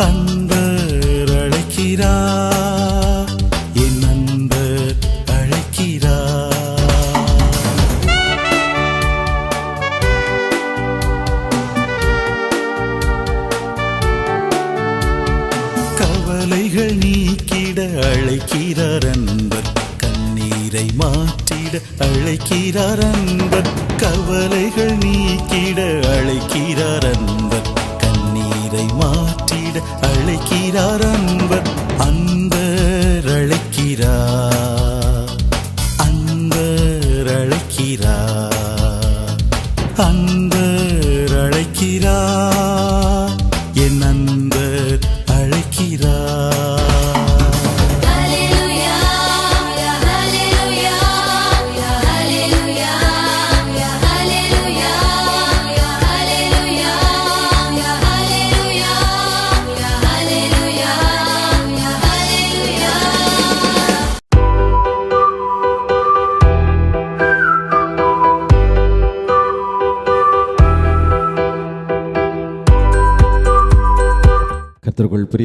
அன்பர் அழைக்கிறார் என் அன்பர் அழைக்கிறார் கவலைகள் நீக்கிட அழைக்கிறார் அன்பர் கண்ணீரை மாற்றிட அழைக்கிறார் அன்பர் கவலைகள் நீக்கிட அழைக்கிறார் அன்பர் கண்ணீரை அழைக்கிறார் அன்பர்.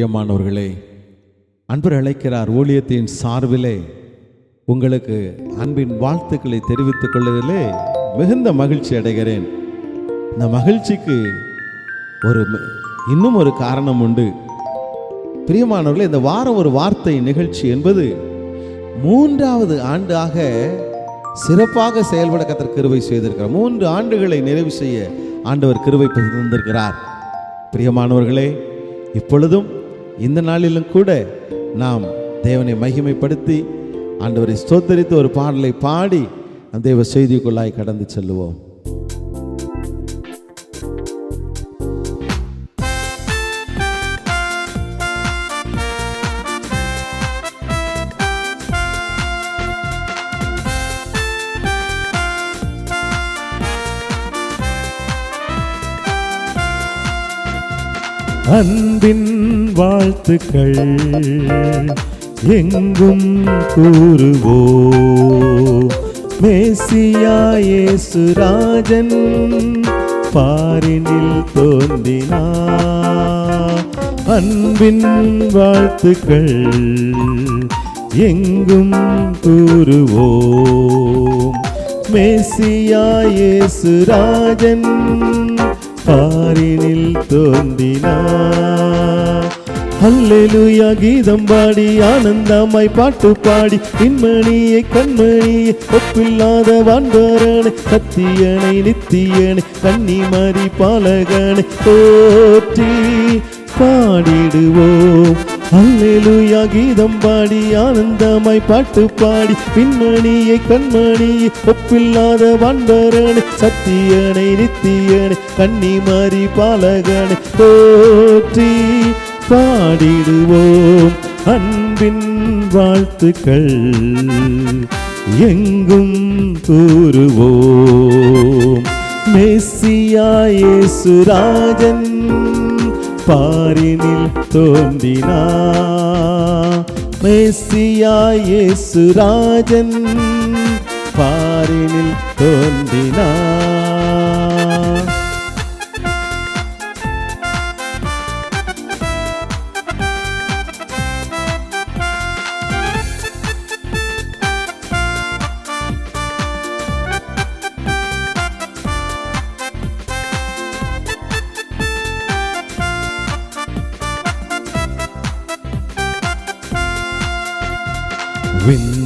பிரியமானவர்களே அன்பர் அழைக்கிறார் ஊழியத்தின் சார்பிலே உங்களுக்கு அன்பின் வாழ்த்துக்களை தெரிவித்துக் கொள்வதிலே மிகுந்த மகிழ்ச்சி அடைகிறேன். இந்த மகிழ்ச்சிக்கு ஒரு இன்னும் ஒரு காரணம் உண்டு. பிரியமானவர்களே இந்த வாரம் ஒரு வார்த்தை நிகழ்ச்சி என்பது மூன்றாவது ஆண்டாக சிறப்பாக செயல்பட கத்தர் செய்திருக்கிறார். மூன்று ஆண்டுகளை நிறைவு செய்ய ஆண்டவர் கிருவை தந்திருக்கிறார் பிரியமானவர்களே இப்பொழுதும் இந்த நாளிலும் கூட நாம் தேவனை மகிமைப்படுத்தி ஆண்டவரை ஸ்தோத்தரித்து ஒரு பாடலை பாடி அந்த தேவ செய்திக்குள்ளாய் கடந்து செல்லுவோம். அன்பின் வாழ்த்துக்கள் எங்கும் கூறுவோ மேசியா ராஜன் பாரினில் தோன்றினா. அன்பின் வாழ்த்துக்கள் எங்கும் கூறுவோம். மேசியா ராஜன் பாரினில் தோன்றினார். அல்லேலூயா கீதம் பாடி ஆனந்தமாய் பாட்டு பாடி பின்மணியை கண்மணியை ஒப்பில்லாத வான்பரனை சத்தியனை நித்தியனை கன்னிமரி பாலகனை போற்றி பாடிடுவோம். அல்லேலுயா கீதம் பாடி ஆனந்தமாய் பாட்டு பாடி பின்மணியை கண்மணியை ஒப்பில்லாத வான்பரனை சத்தியனை நித்தியனை மாறி பாலகனை போற்றி பாடிடுவோம். அன்பின் வாழ்த்துக்கள் எங்கும் கூறுவோம். மெஸ்ஸியாயேசுராஜன் பாரினில் தோன்றினா. மெஸ்ஸியாயேசுராஜன் பாரினில் தோன்றினா.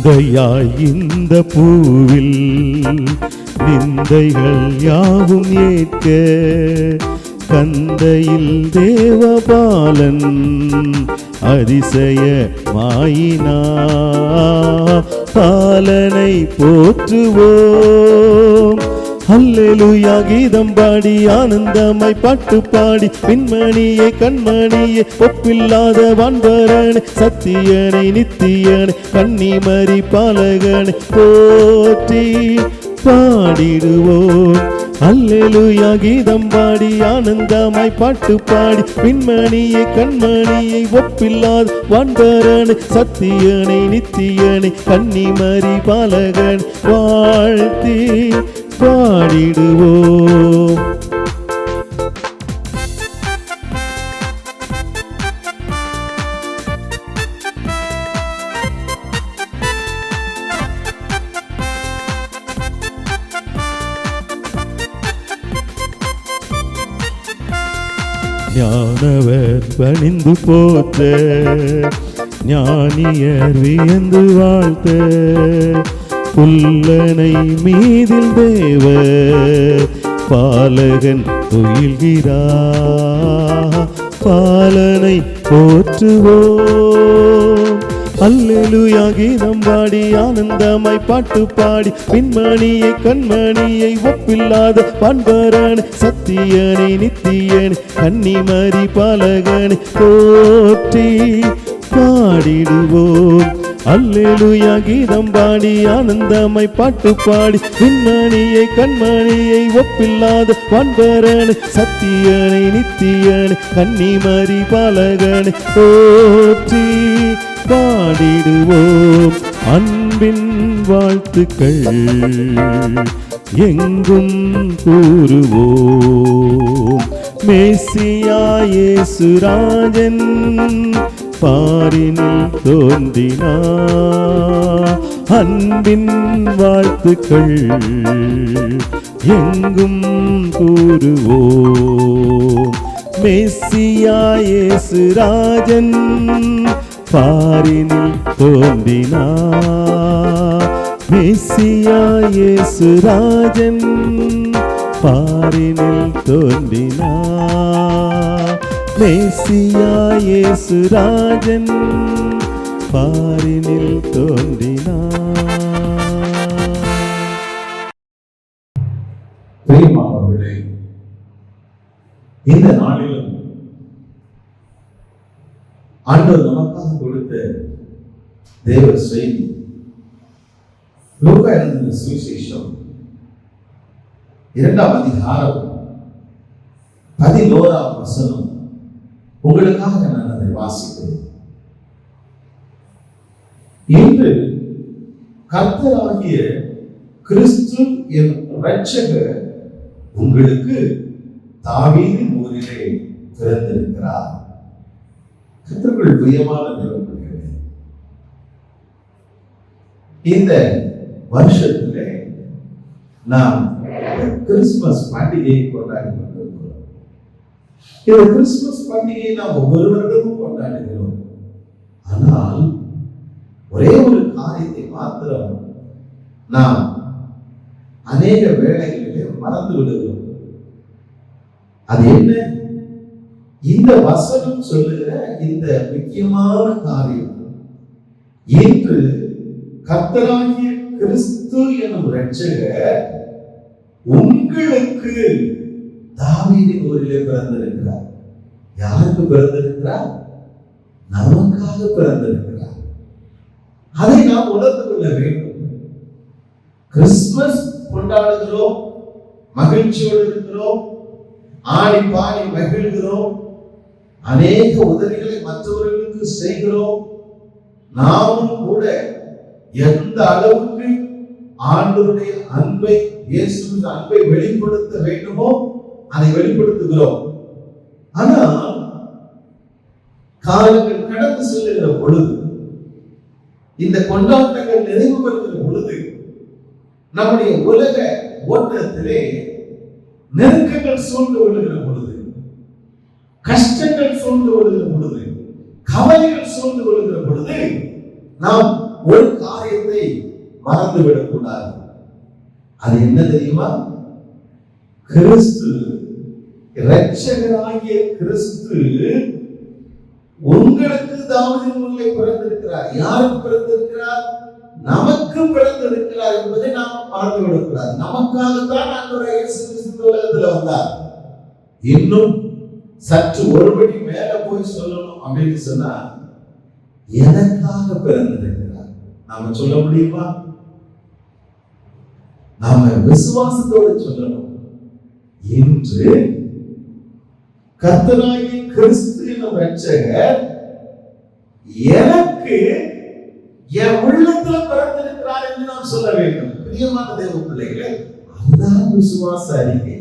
விந்தையாய் இந்த பூவில் நிந்தைகள் யாவும் ஏற்க கந்தையில் தேவபாலன் அதிசய மாயினா பாலனை போற்றுவோம். அல்லேலுயா கீதம் பாடி ஆனந்தமாய் பாட்டு பாடி பின்மணியே கண்மணியே ஒப்பில்லாத வான்பரனை சத்தியனை நித்தியனை கண்ணி மறி பாலகனை போற்றி பாடிடுவோம். அல்லேலுயா கீதம் பாடி ஆனந்தமாய் பாட்டு பாடி பின்மணியை கண்மணியை ஒப்பில்லாத வான்பரனை சத்தியனை நித்தியனை கண்ணி மறி பாலகன் வாழ்த்தி பாடிடுவோம். ஞானவர் பணிந்து போத்த ஞானியர் வியந்து வாழ்த்த புல்லனை மீதில் தேவ பாலகன் துயில்கிறார் பாலனை போற்றுவோம். அல்லெலுயாகி கீதம் பாடி ஆனந்தமாய் பாட்டு பாடி பின்மணியை கண்மணியை ஒப்பில்லாத பண்பரன் சத்தியனை நித்தியனை கன்னிமரி பாலகனை போற்றி பாடிடுவோம். அல்லேலுயா கீதம் பாடி ஆனந்தமாய் பாட்டு பாடி பின்மணியை கண்மணியை ஒப்பில்லாத பண்பரன் சத்தியனை நித்தியனு கன்னி மறி பாலகனு போற்றி பாடிடுவோம். அன்பின் வாழ்த்துக்கள் எங்கும் கூறுவோம். மேசியா சுராஜன் பாரினில் தோன்றினா அன்பின் வாழ்த்துக்கள் எங்கும் கூறுவோம். மெஸ்ஸியாயேசு ராஜன் பாரினில் தோன்றினா மெஸ்ஸியாயேசு ராஜன் பாரினில் தோன்றினா மேசியாயேசுராஜன் பாரினில் தோன்றினார்களே இந்த நாளிலும் ஆண்டவர் நமக்காக கொடுத்த தேவ செய்தி லூக்கா எழுதின சுவிசேஷம் இரண்டாம் அதிகாரம் பதினோராம் வசனம். உங்களுக்காக நான் அதை வாசிக்கிறேன். இன்று கர்த்தராகிய கிறிஸ்து என் இரட்சகர் உங்களுக்கு தாவீதின் ஊரிலே பிறந்திருக்கிறார். கர்த்தர்கள் பிரியமான தேவர்களே இந்த வருஷத்திலே நாம் கிறிஸ்துமஸ் பண்டிகையை கொண்டாடி கொண்டு இந்த கிறிஸ்துமஸ் பண்டிகையை நாம் ஒவ்வொரு வருடமும் கொண்டாடுகிறோம். ஆனால் ஒரே ஒரு காரியத்தை மாத்திரம் நாம் அநேக வேளைகளிலே மறந்து விடுகிறோம். அது என்ன? இந்த வசனம் சொல்லுகிற இந்த முக்கியமான காரியம். இன்று கர்த்தராகிய கிறிஸ்து எனும் ரட்சகர் உங்களுக்கு தாவீதின் ஊரிலே பிறந்திருக்கிறார். யாருக்கு பிறந்திருக்கிறார்? நமக்காக பிறந்திருக்கிறார். அதை நாம் உணர்ந்து கொள்ள வேண்டும். கிறிஸ்துமஸ் கொண்டாடுகிறோம் மகிழ்ச்சியோடு இருக்கிறோம் ஆடி பாடி மகிழ்கிறோம் அநேக உதவிகளை மற்றவர்களுக்கு செய்கிறோம். நாமும் கூட எந்த அளவுக்கு ஆண்டவருடைய அன்பை இயேசுவின் அன்பை வெளிப்படுத்த வேண்டுமோ அதை வெளிப்படுத்துகிறோம். ஆனால் காலங்கள் கடந்து செல்லுகிற பொழுது இந்த கொண்டாட்டங்கள் நிறைவு பெறுகிற பொழுது நம்முடைய உலக ஓட்டத்திலே நெருக்கங்கள் சூழ்ந்து விழுகிற பொழுது கஷ்டங்கள் சூழ்ந்து விழுகிற பொழுது கவலைகள் சூழ்ந்து விழுகிற பொழுது நாம் ஒரு காரியத்தை மறந்து விடக்கூடாது அது என்ன தெரியுமா? கிறிஸ்து இரட்சகராகிய கிறிஸ்து உங்களுக்கு தாவதின் உள்ளே பிறந்திருக்கிறார். யாருக்கு பிறந்திருக்கிறார்? நமக்கு பிறந்திருக்கிறார் என்பதை நாம் மறந்து விடக்கூடாது. நமக்காகத்தான் ஆண்டவர் இயேசு கிறிஸ்து உலகத்தில் வந்தார். இன்னும் சற்று ஒருபடி மேல போய் சொல்லணும் அப்படின்னு சொன்னா எனக்காக பிறந்திருக்கிறார். நாம சொல்ல முடியுமா? நாம விசுவாசத்தோடு சொல்லணும். இன்று கர்த்தனாகி கிறிஸ்து என்னும் ரட்சகர் எனக்கு என் உள்ளத்துல பிறந்திருக்கிறார் என்று நாம் சொல்ல வேண்டும். பிரியமான தேவ பிள்ளைகளே அதுதான் விசுவாச அறிக்கை.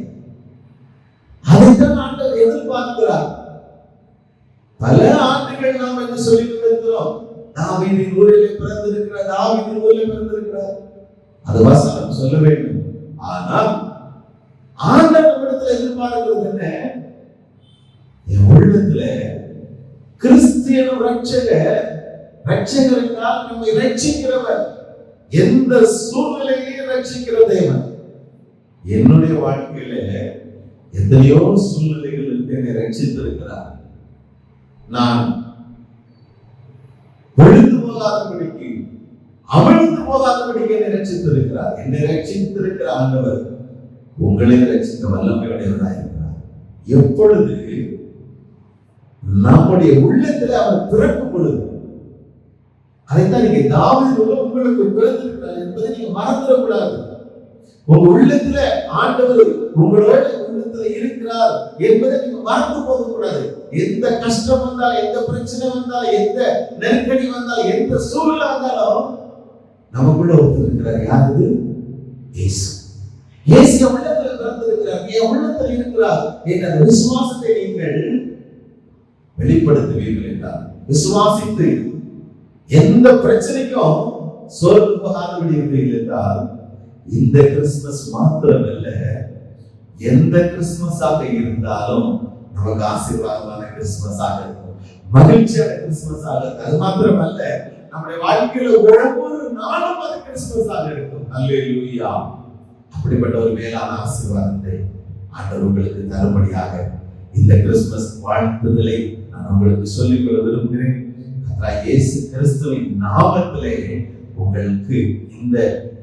அதைத்தான் ஆண்டவர் எதிர்பார்க்கிறார். பல ஆண்டுகள் நாம் என்ன சொல்லி கொண்டிருக்கிறோம் தாவீதின் ஊரிலே பிறந்திருக்கிறார் தாவீதின் ஊரிலே பிறந்திருக்கிறார். அது வசனம் சொல்ல வேண்டும். ஆனால் ஆண்டவர் இடத்துல எதிர்பார்க்கிறது என்ன? என் உள்ளத்துல கிறிஸ்தியனும் ரட்சக ரட்சகர் நம்மை ரட்சிக்கிறவர் எந்த சூழ்நிலையிலையும் ரட்சிக்கிற தேவன்? என்னுடைய வாழ்க்கையில எத்தனையோ சூழ்நிலைகள் என்னை ரட்சித்திருக்கிறார் நான் பொழுது போகாதபடிக்கு அமிழ்ந்து போகாதபடிக்கு என்னை ரட்சித்திருக்கிறார் என்னை ரட்சித்திருக்கிற ஆண்டவர் உங்களை ரட்சிக்க வல்லமையுடையவராக இருக்கிறார். எப்பொழுது நம்முடைய உள்ளத்தில் அவர் பிறக்கும் பொழுது அதைத்தான் நீங்க தாவீது உங்களுக்கு பிறந்திருக்கிறார் என்பதை நீங்க மறந்துடக்கூடாது. உங்க உள்ளத்துல ஆண்டவர் உங்களோட உள்ளத்துல இருக்கிறார் என்பதை நீங்க மறந்து போக கூடாது எந்த கஷ்டம் வந்தால் எந்த பிரச்சனை வந்தால் எந்த நெருக்கடி வந்தால் எந்த சூழ்நிலை வந்தாலும் நமக்குள்ள ஒருத்தர் இருக்கிறார். யாரு இயேசு இயேசு உள்ளத்தில் பிறந்திருக்கிறார். என் உள்ளத்தில் இருக்கிறார். என்ற அந்த விசுவாசத்தை நீங்கள் வெளிப்படுத்துவீர்கள் என்றார். விசுவாசித்து எந்த பிரச்சனைக்கும் சோர்ந்து போகாதபடி இருந்தீர்கள் என்றால் இந்த கிறிஸ்துமஸ் மாத்திரமல்ல. எந்த கிறிஸ்துமஸாக இருந்தாலும் நமக்கு ஆசீர்வாதமான கிறிஸ்துமஸாக இருக்கும். மகிழ்ச்சியான கிறிஸ்துமஸாக இருக்கும். அது மாத்திரம் அல்ல நம்முடைய வாழ்க்கையில ஒவ்வொரு நாளும் அது கிறிஸ்துமஸாக இருக்கும். அல்லேலூயா அப்படிப்பட்ட ஒரு மேலான ஆசீர்வாதத்தை ஆண்டவர் உங்களுக்கு தரும்படியாக இந்த கிறிஸ்துமஸ் வாழ்த்துதலை நான் உங்களுக்கு சொல்லிக் கொள்ள விரும்புகிறேன். இயேசு கிறிஸ்துவின் நாமத்திலே உங்களுக்கு இந்த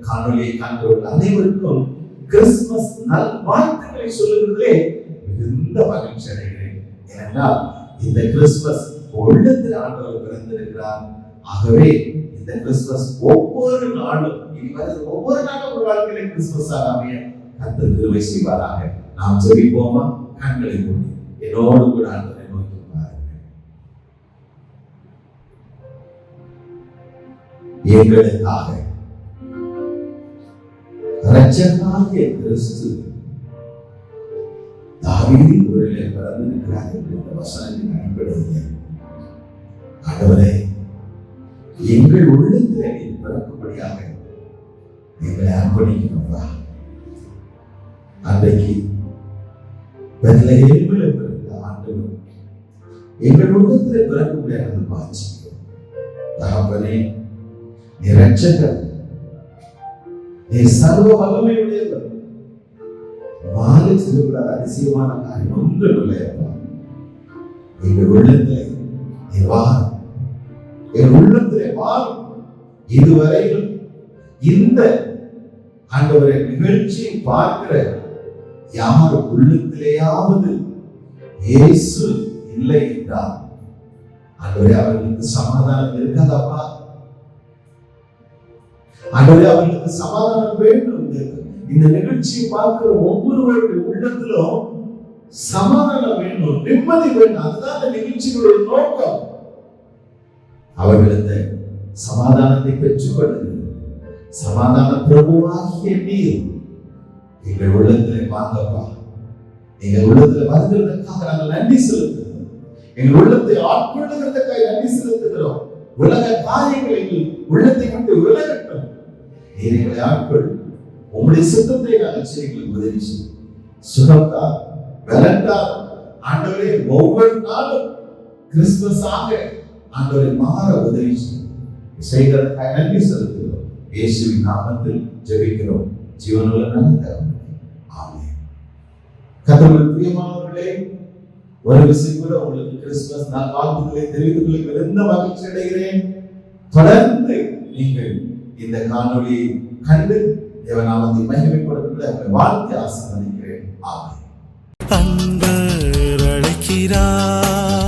காணொலியை காண்கிறவர்கள் அனைவருக்கும் கிறிஸ்துமஸ் நல் வாழ்த்துக்களை சொல்லுகிறதிலே மிகுந்த மகிழ்ச்சி அடைகிறேன். ஏனென்றால் இந்த கிறிஸ்துமஸ் உள்ளத்தில் ஆண்டவர் பிறந்திருக்கிறார். ஆகவே இந்த கிறிஸ்துமஸ் ஒவ்வொரு நாளும் இனி வருகிற ஒவ்வொரு நாளும் ஒரு வாழ்க்கையில கிறிஸ்துமஸ் அமைய கர்த்தர் கிருபை செய்வாராக நாம் ஜெபிப்போமா? கண்களை மூடி. என்னோடு கூட ஆண்டவரை நோக்கி பாருங்கள் எங்களுக்காக ரச்சனாகிய கிறிஸ்து தாவீதின் ஊரிலே பிறந்திருக்கிறார் என்ற வசனத்தின் அடிப்படையில். ஆண்டவரே எங்கள் உள்ளத்தில் பிறக்கும்படியாக எங்களை அர்ப்பணிக்கிறோம்ப்பா அன்றைக்கு பெத்லஹேமில் பிறந்த ஆண்டவர் எங்கள் உள்ளத்தில் பிறக்க முடியாது பாய்ச்சிக்கிறோம் தகப்பனே நீ ரட்சகர் நீ சர்வ வல்லமையுடையவர் வாழ செய்யக்கூடாத அதிசயமான காரியம் ஒன்றும் இல்லையப்பா எங்கள் உள்ளத்திலே நீ வாரும் என் உள்ளத்திலே வாரும் இதுவரையிலும் இந்த ஆண்டவரை நிகழ்ச்சியை பார்க்கிற யார் உள்ளத்திலேயாவது இயேசு இல்லை என்றால் ஆண்டவரே அவர்களுக்கு சமாதானம் இருக்காதப்பா? ஆண்டவரே அவர்களுக்கு சமாதானம் வேண்டும் இந்த- நிகழ்ச்சியை பார்க்கிற ஒவ்வொருவருடைய உள்ளத்திலும் சமாதானம் வேண்டும் நிம்மதி வேண்டும். அதுதான் இந்த நிகழ்ச்சிகளுடைய நோக்கம். அவர்கள் இந்த சமாதானத்தை பெற்றுக்கொள்ளுங்கள். சமாதான பிரபுவாகிய நீர் எங்கள் உள்ளத்திலே வாங்கப்பா எங்கள் உள்ளத்துல வருகிறதற்காக நாங்கள் நன்றி செலுத்துகிறோம். எங்கள் உள்ளத்தை ஆட்கொள்ளுகிறதுக்காக நன்றி செலுத்துகிறோம். உலக காரியங்கள் எங்கள் உள்ளத்தை விட்டு விலகட்டும். நீர் எங்களை ஆட்கள். உங்களுடைய சித்தத்தை நாங்கள் செய்ய எங்களுக்கு உதவி செய்யும் சுகத்தார் வெலண்டா ஆண்டவரே ஒவ்வொரு நாளும் கிறிஸ்துமஸ் ஆக ஆண்டவரை மாற உதவி செய்யும் செய்கிறதுக்காக நன்றி செலுத்துகிறோம். இயேசுவின் நாமத்தில் ஜெபிக்கிறோம் ஜீவனுள்ள நல்ல தகவல் ஆமென் பிரியமானவர்களே ஒரு விஷயம் கூட உங்களுக்கு கிறிஸ்துமஸ் நான் வாழ்த்துக்களை தெரிவித்துக் கொள்ள மிகுந்த மகிழ்ச்சி அடைகிறேன் தொடர்ந்து நீங்கள் இந்த காணொளியை கண்டு தேவநாமத்தை மகிமைப்படுத்த வாழ்த்து ஆசீர்வதிக்கிறேன் ஆமென் அன்பர் அழைக்கிறார்